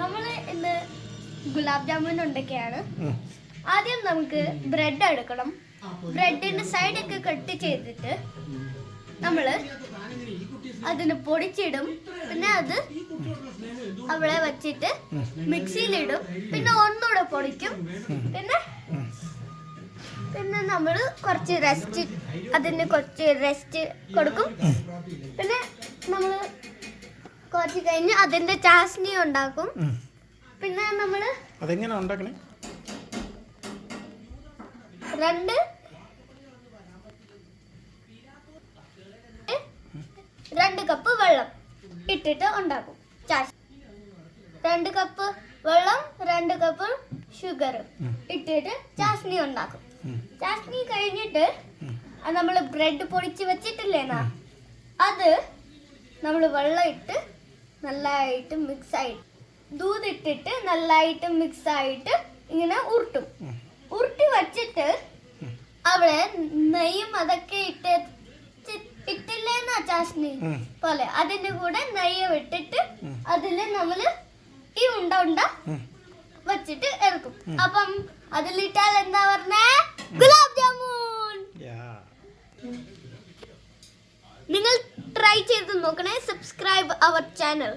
നമ്മൾ ഇന്ന് ഗുലാബ് ജാമുൻ ഉണ്ടൊക്കെയാണ്. ആദ്യം നമുക്ക് ബ്രെഡ് എടുക്കണം. ബ്രെഡിന്റെ സൈഡ് ഒക്കെ കട്ട് ചെയ്തിട്ട് നമ്മൾ അതിന് പൊടിച്ചിടും. പിന്നെ അത് അവളെ വെച്ചിട്ട് മിക്സിയിലിടും. പിന്നെ ഒന്നുകൂടെ പൊടിക്കും. പിന്നെ പിന്നെ നമ്മൾ കുറച്ച് റെസ്റ്റ് അതിന് കുറച്ച് റെസ്റ്റ് കൊടുക്കും. പിന്നെ നമ്മൾ കുറച്ച് കഴിഞ്ഞ് അതിന്റെ ചാസ്നി ഉണ്ടാക്കും. പിന്നെ നമ്മൾ അതെങ്ങനെ ഉണ്ടാക്കണേ? രണ്ട് രണ്ട് കപ്പ് വെള്ളം ഇട്ടിട്ട് ഉണ്ടാക്കും. ചാഷ് രണ്ട് കപ്പ് വെള്ളം രണ്ട് കപ്പ് ഷുഗർ ഇട്ടിട്ട് ചാസ്നി ഉണ്ടാക്കും. ചാസ്നി കഴിഞ്ഞിട്ട് നമ്മൾ ബ്രെഡ് പൊടിച്ച് വെച്ചിട്ടില്ലേനാ അത് നമ്മൾ വെള്ളം ഇട്ട് നല്ലതായിട്ട് മിക്സ് ആയിട്ട്. ദൂത് ഇട്ടിട്ട് നല്ലതായിട്ട് മിക്സ് ആയിട്ട് ഇങ്ങനെ ഉരുട്ടും. ഉരുട്ടി വച്ചിട്ട് അവിടെ നെയ്യും അതൊക്കെ ഇട്ട് ഇട്ടില്ലേന്നാ ചാസ്നി പോലെ. അതിന്റെ കൂടെ നെയ്യ് വിട്ടിട്ട് അതിൽ അതിൽ നമ്മൾ ഈ ഉണ്ട ഉണ്ട. വെച്ചിട്ട് എടുക്കും അപ്പം അതിലിട്ടാൽ എന്താ പറഞ്ഞേ? ഗുലാബ് subscribe చేద్దాం ఓకేనా సబ్స్క్రైబ్ అవర్ ఛానల్